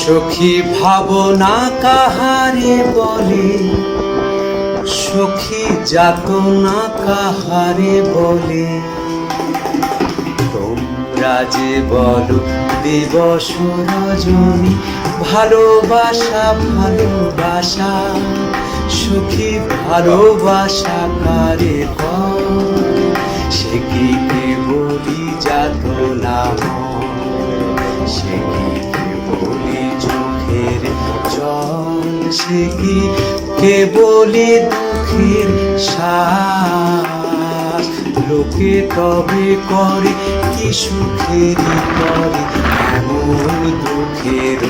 সখী ভাবনা কাহারে বলে, সখী যাতনা কাহারে বলে তোমরা যে বলো দিবস রজনী, ভালোবাসা ভালোবাসা, সুখী ভালোবাসা কারে? সে কি বলি জল সে দুঃখের শ্বাস লোকে তবে করে কি সুখের করে এমন দুঃখের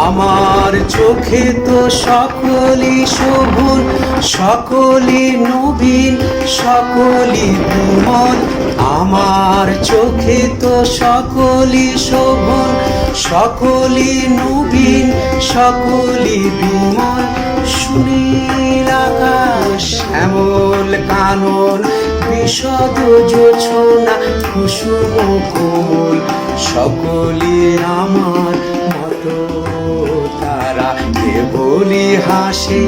আমার চোখে তো সকলই শোভন, সকলই নবীন, সকলই বিমল। আমার চোখে তো সকলই শোভন, সকলই নবীন, সকলই বিমল। সুনীল আকাশ, শ্যামল কানন, বিশদ জোছনা, কুসুম কোমল। সকলে আমার তারা কে বলি হাসে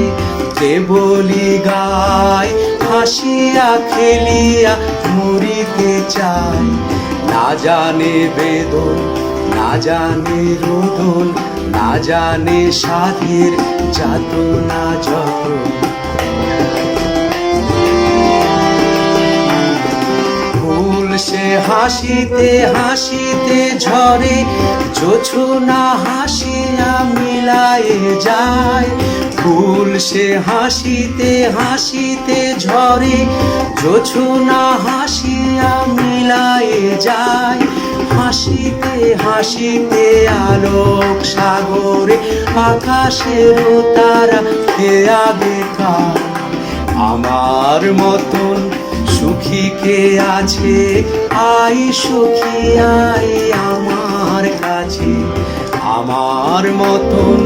কে বলি গায়, হাসিয়া খেলিয়া মরিতে চায়। না জানে বেদন, না জানে রোদন, না জানে সাধের যাত না যত সে হাসিতে হাসিতে ঝরে, জোছনা হাসিয়া মিলায়ে যায়। ফুল সে হাসিতে হাসিতে ঝরে, জোছনা হাসিয়া মিলায়ে যায়। হাসিতে হাসিতে আলোক সাগরে আকাশের তারা খেয়া বেকার আমার মতন সুখী কে আছে? আই সুখী আই আমার কাছে। আমার মতন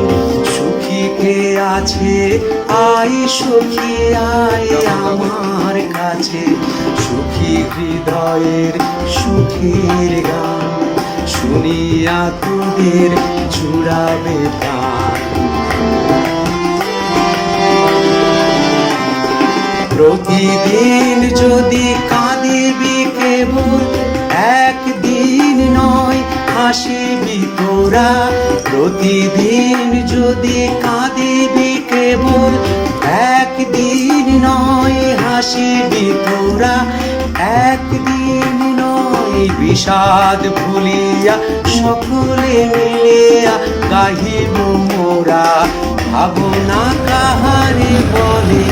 সুখী কে আছে? আই সুখী আই আমার কাছে। সুখী হৃদয়ের সুখীর গান শুনিয়া তোদের চূড়াবে প্রাণ। প্রতিদিন যদি কাঁদিবি হাসিবি তোরা প্রতিদিন যদি কাঁদিবি কেবল একদিন নয় হাসিবি তোরা একদিন নয় বিষাদ ভুলিয়া, সকলে মিলিয়া গাহিব মোরা। ভাবনা কাহারে বলে,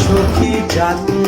সখী জাতি